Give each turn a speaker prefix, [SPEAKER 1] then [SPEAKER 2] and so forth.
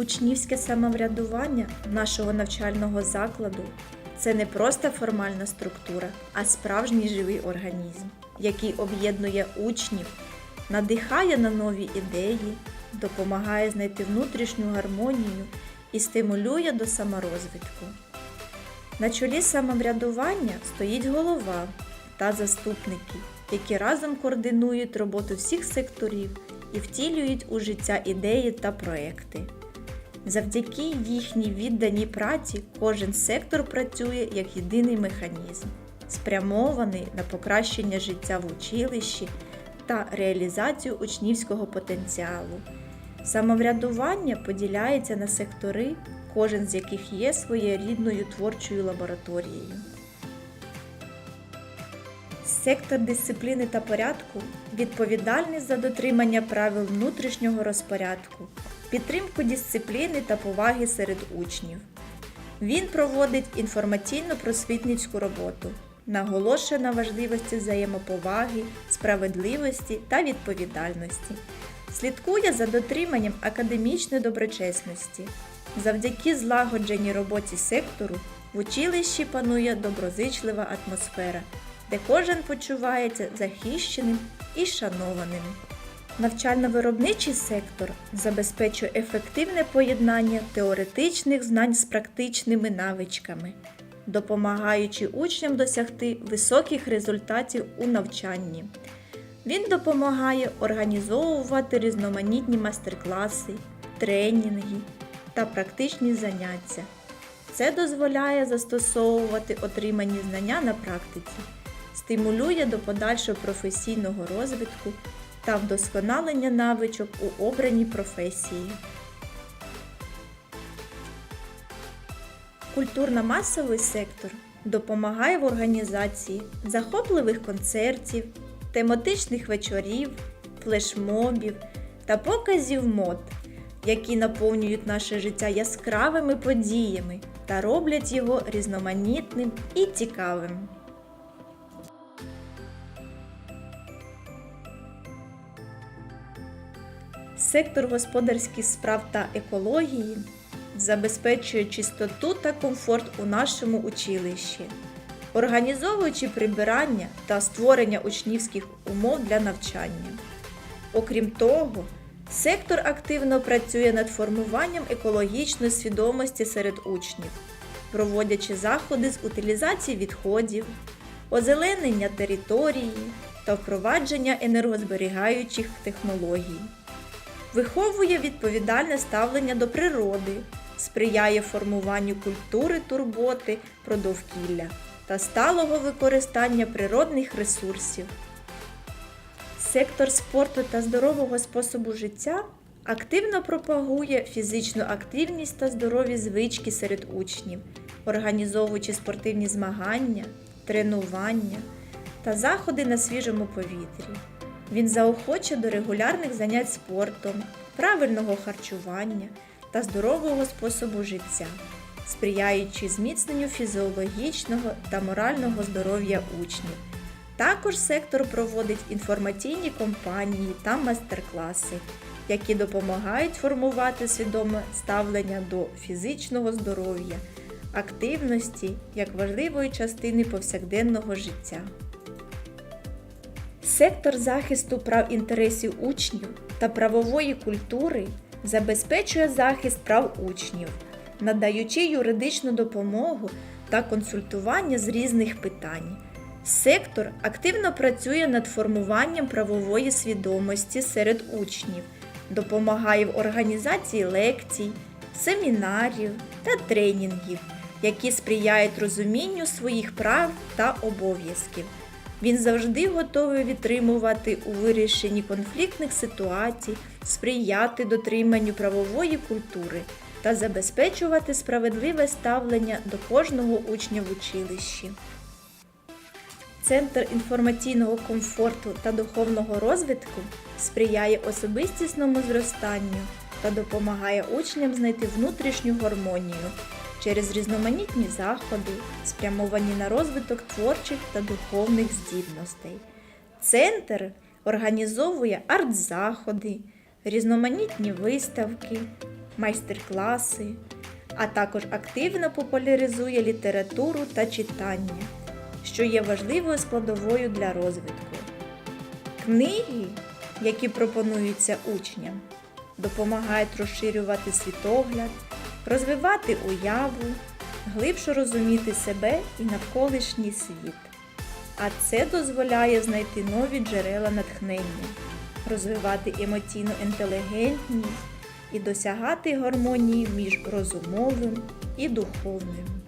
[SPEAKER 1] Учнівське самоврядування нашого навчального закладу це не просто формальна структура, а справжній живий організм, який об'єднує учнів, надихає на нові ідеї, допомагає знайти внутрішню гармонію і стимулює до саморозвитку. На чолі самоврядування стоїть голова та заступники, які разом координують роботу всіх секторів і втілюють у життя ідеї та проекти. Завдяки їхній відданій праці кожен сектор працює як єдиний механізм, спрямований на покращення життя в училищі та реалізацію учнівського потенціалу. Самоврядування поділяється на сектори, кожен з яких є своєрідною творчою лабораторією. Сектор дисципліни та порядку відповідальний за дотримання правил внутрішнього розпорядку, підтримку дисципліни та поваги серед учнів. Він проводить інформаційно-просвітницьку роботу, наголошує на важливості взаємоповаги, справедливості та відповідальності, слідкує за дотриманням академічної доброчесності. Завдяки злагодженій роботі сектору в училищі панує доброзичлива атмосфера, де кожен почувається захищеним і шанованим. Навчально-виробничий сектор забезпечує ефективне поєднання теоретичних знань з практичними навичками, допомагаючи учням досягти високих результатів у навчанні. Він допомагає організовувати різноманітні майстер-класи, тренінги та практичні заняття. Це дозволяє застосовувати отримані знання на практиці, стимулює до подальшого професійного розвитку та вдосконалення навичок у обраній професії. Культурно-масовий сектор допомагає в організації захопливих концертів, тематичних вечорів, флешмобів та показів мод, які наповнюють наше життя яскравими подіями та роблять його різноманітним і цікавим. Сектор господарських справ та екології забезпечує чистоту та комфорт у нашому училищі, організовуючи прибирання та створення учнівських умов для навчання. Окрім того, сектор активно працює над формуванням екологічної свідомості серед учнів, проводячи заходи з утилізації відходів, озеленення території та впровадження енергозберігаючих технологій виховує відповідальне ставлення до природи, сприяє формуванню культури турботи про довкілля та сталого використання природних ресурсів. Сектор спорту та здорового способу життя активно пропагує фізичну активність та здорові звички серед учнів, організовуючи спортивні змагання, тренування та заходи на свіжому повітрі. Він заохоче до регулярних занять спортом, правильного харчування та здорового способу життя, сприяючи зміцненню фізіологічного та морального здоров'я учнів. Також сектор проводить інформаційні кампанії та майстер-класи, які допомагають формувати свідоме ставлення до фізичного здоров'я, активності як важливої частини повсякденного життя. Сектор захисту прав інтересів учнів та правової культури забезпечує захист прав учнів, надаючи юридичну допомогу та консультування з різних питань. Сектор активно працює над формуванням правової свідомості серед учнів, допомагає в організації лекцій, семінарів та тренінгів, які сприяють розумінню своїх прав та обов'язків. Він завжди готовий відтримувати у вирішенні конфліктних ситуацій, сприяти дотриманню правової культури та забезпечувати справедливе ставлення до кожного учня в училищі. Центр інформаційного комфорту та духовного розвитку сприяє особистісному зростанню та допомагає учням знайти внутрішню гармонію через різноманітні заходи, спрямовані на розвиток творчих та духовних здібностей. Центр організовує арт-заходи, різноманітні виставки, майстер-класи, а також активно популяризує літературу та читання, що є важливою складовою для розвитку. Книги, які пропонуються учням, допомагають розширювати світогляд, розвивати уяву, глибше розуміти себе і навколишній світ. А це дозволяє знайти нові джерела натхнення, розвивати емоційну інтелігентність і досягати гармонії між розумовим і духовним.